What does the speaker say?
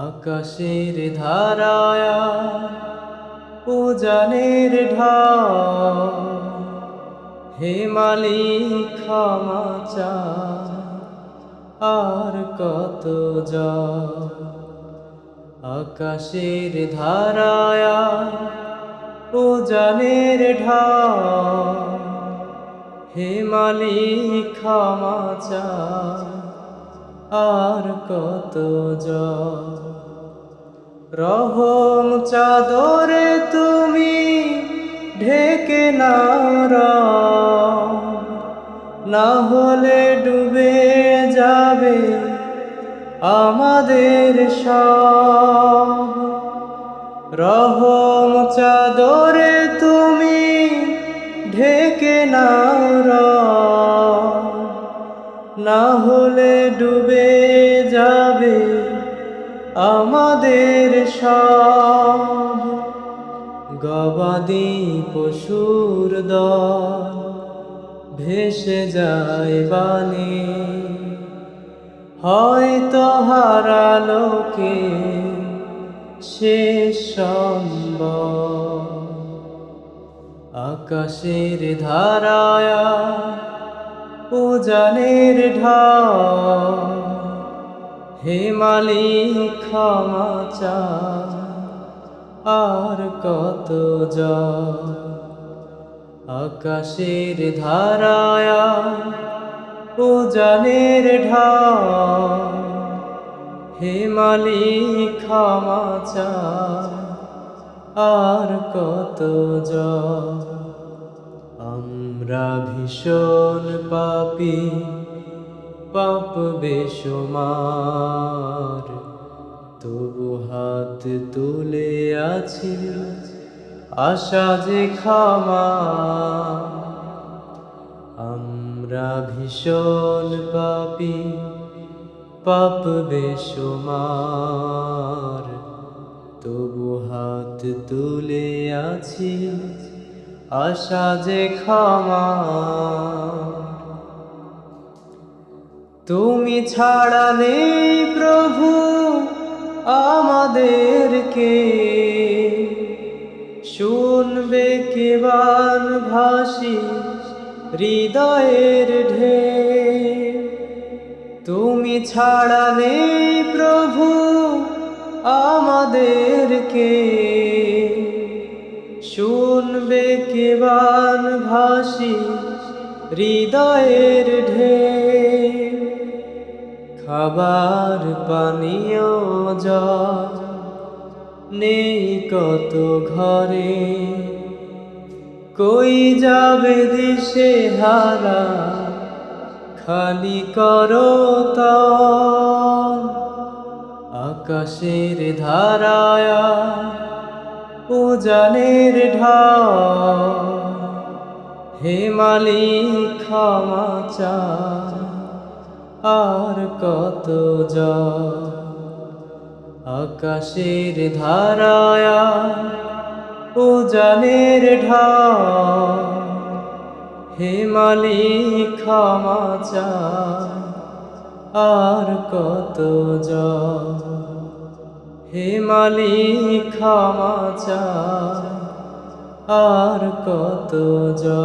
আকাশের ধারায় উজানের ঢা হে মালিক ক্ষমা আর কত যা আকাশের ধারায় উজানের ঢা হে মালিক ক্ষমা আর কত রহম চাদরে তুমি ঢেকে নারা না হলে ডুবে যাবে আমাদের সব। রহম চাদরে তুমি ঢেকে নারা না হলে ডুবে যাবে আমাদের সব। গবাদি পশুর দল ভেসে যায় বানে। হয়তো হারালোকে শেষ আকাশের ধারায় উজানের ঢা হে মালিক আর কত যা আকাশের ধারায় উজানের ঢা হে মালিক আর কত যা আমরা ভীষণ পাপি। পাপ বেসমার তবু হাত তুলে আছি, আশা যে ক্ষমা। আমরা ভীষণ পাপি, পাপ বেসমার তবু হাত তুলে আছি, আশা যে ক্ষমা। তুমি ছাড়া নেই প্রভু আমাদেরকে। শুনবে কেবান ভাসি হৃদয়ের ঢে তুমি ছাড়া নেই প্রভু আমাদেরকে। শুনবে কেবান ভাসি হৃদয়ের ঢে খাবার পানীয় জল নেই কত ঘরে। কই যাবে দিশে হারা? খালি করো আকাশের ধারায় উজানের ঢা হে মালিক, ক্ষমা চা আর কত আকাশের ধারায় উজানের ঢা হে মালিক আর কত যা হে মালিক আর কত যা